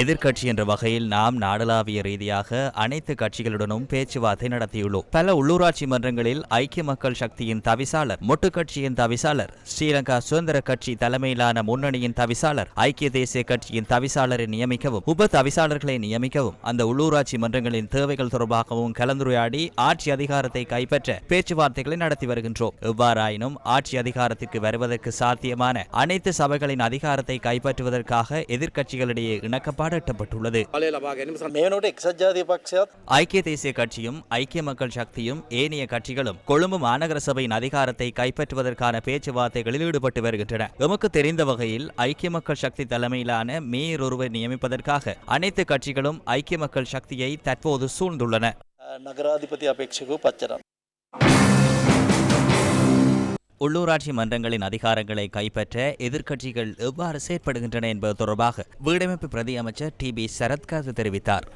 எதிர்கட்சி என்ற வகையில் நாம் நாடளாவிய ரீதியாக அனைத்து கட்சிகளுடனும் பேச்சுவார்த்தை நடத்தியுள்ளோம். பல உள்ளூராட்சி மன்றங்களில் ஐக்கிய மக்கள் சக்தியின் தவிசாளர் மொட்டு கட்சியின் தவிசாளர் ஸ்ரீலங்கா சுதந்திர கட்சி தலைமையிலான முன்னணியின் தவிசாளர் ஐக்கிய தேசிய கட்சியின் தவிசாளரை நியமிக்கவும் உப தவிசாளர்களை நியமிக்கவும் அந்த உள்ளூராட்சி மன்றங்களின் தேவைகள் தொடர்பாகவும் கலந்துரையாடி ஆட்சி அதிகாரத்தை கைப்பற்ற பேச்சுவார்த்தைகளை நடத்தி வருகின்றோம். எவ்வாறாயினும் ஆட்சி அதிகாரத்திற்கு வருவதற்கு சாத்தியமான அனைத்து சபைகளின் அதிகாரத்தை கைப்பற்றுவதற்காக எதிர் எதிர்க்கட்சிகளிடையே இணக்கப்பாடு எட்டப்பட்டுள்ளது ஐக்கிய தேசிய கட்சியும் ஐக்கிய மக்கள் சக்தியும் ஏனைய கட்சிகளும் கொழும்பு மாநகர சபையின் அதிகாரத்தை கைப்பற்றுவதற்கான பேச்சுவார்த்தைகளில் ஈடுபட்டு வருகின்றன. எமக்கு தெரிந்த வகையில் ஐக்கிய மக்கள் சக்தி தலைமையிலான மேயர் ஒருவர் நியமிப்பதற்காக அனைத்து கட்சிகளும் ஐக்கிய மக்கள் சக்தியை தற்போது சூழ்ந்துள்ளன. நகராதிபதி அபேட்சகு பச்சரம் உள்ளூராட்சி மன்றங்களின் அதிகாரங்களை கைப்பற்ற எதிர்க்கட்சிகள் எவ்வாறு செயற்படுகின்றன என்பது தொடர்பாக வீடமைப்பு பிரதி அமைச்சர் டி பி சரத்காந்த் தெரிவித்தார்.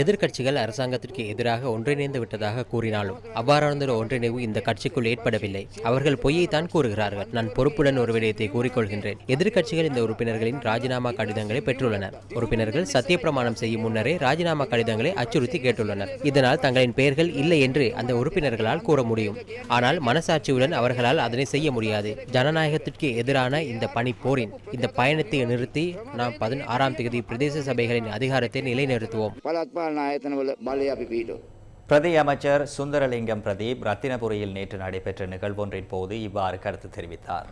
எதிர்கட்சிகள் அரசாங்கத்திற்கு எதிராக ஒன்றிணைந்து விட்டதாக கூறினாலும் அவ்வாறானதொரு ஒன்றிணைவு இந்த கட்சிக்குள் ஏற்படவில்லை. அவர்கள் பொய்த்தான் கூறுகிறார்கள். நான் பொறுப்புடன் ஒரு விடயத்தை கூறிக்கொள்கின்றேன். எதிர்கட்சிகள் இந்த உறுப்பினர்களின் ராஜினாமா கடிதங்களை பெற்றுள்ளனர். உறுப்பினர்கள் சத்தியப்பிரமாணம் செய்யும் முன்னரே ராஜினாமா கடிதங்களை அச்சுறுத்தி கேட்டுள்ளனர். இதனால் தங்களின் பெயர்கள் இல்லை என்று அந்த உறுப்பினர்களால் கூற முடியும். ஆனால் மனசாட்சியுடன் அவர்களால் அதனை செய்ய முடியாது. ஜனநாயகத்திற்கு எதிரான இந்த பணி போரின் இந்த பயணத்தை நிறுத்தி நாம் பதினாறாம் தேதி பிரதேச சபைகளின் அதிகாரத்தை நிலைநிறுத்துவோம். பிரதி அமைச்சர் சுந்தரலிங்கம் பிரதீப் ரத்தினபுரியில் நேற்று நடைபெற்ற நிகழ்வொன்றின் போது இவ்வாறு கருத்து தெரிவித்தார்.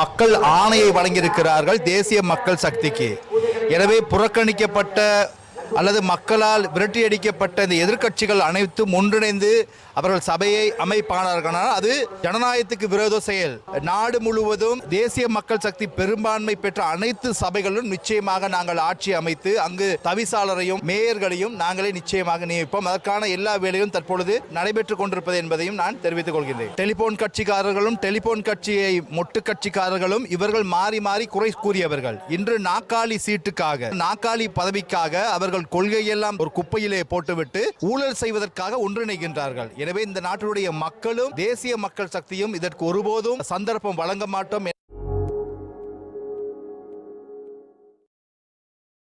மக்கள் ஆணையை வழங்கியிருக்கிறார்கள் தேசிய மக்கள் சக்திக்கு. எனவே புறக்கணிக்கப்பட்ட அல்லது மக்களால் விரட்டியடிக்கப்பட்ட இந்த எதிர்க்கட்சிகள் அனைத்தும் ஒன்றிணைந்து அவர்கள் சபையை அமைப்பானார்களால் அது ஜனநாயகத்துக்கு விரோத செயல். நாடு முழுவதும் தேசிய மக்கள் சக்தி பெரும்பான்மை பெற்ற அனைத்து சபைகளிலும் நிச்சயமாக நாங்கள் ஆட்சி அமைத்து அங்கு தவிசாளரையும் மேயர்களையும் நாங்களே நிச்சயமாக நியமிப்போம். அதற்கான எல்லா வேலையும் தற்பொழுது நடைபெற்றுக் கொண்டிருப்பது என்பதையும் நான் தெரிவித்துக் கொள்கிறேன் டெலிபோன் கட்சிக்காரர்களும் டெலிபோன் கட்சியை மொட்டு கட்சிக்காரர்களும் இவர்கள் மாறி மாறி குறை கூறியவர்கள். இன்று நாக்காளி சீட்டுக்காக நாக்காளி பதவிக்காக அவர்கள் கொள்கையெல்லாம் ஒரு குப்பையிலே போட்டுவிட்டு ஊழல் செய்வதற்காக ஒன்றிணைகின்றார்கள். எனவே இந்த நாட்டினுடைய மக்களும் தேசிய மக்கள் சக்தியும் இதற்கு ஒருபோதும் சந்தர்ப்பம் வழங்க மாட்டோம்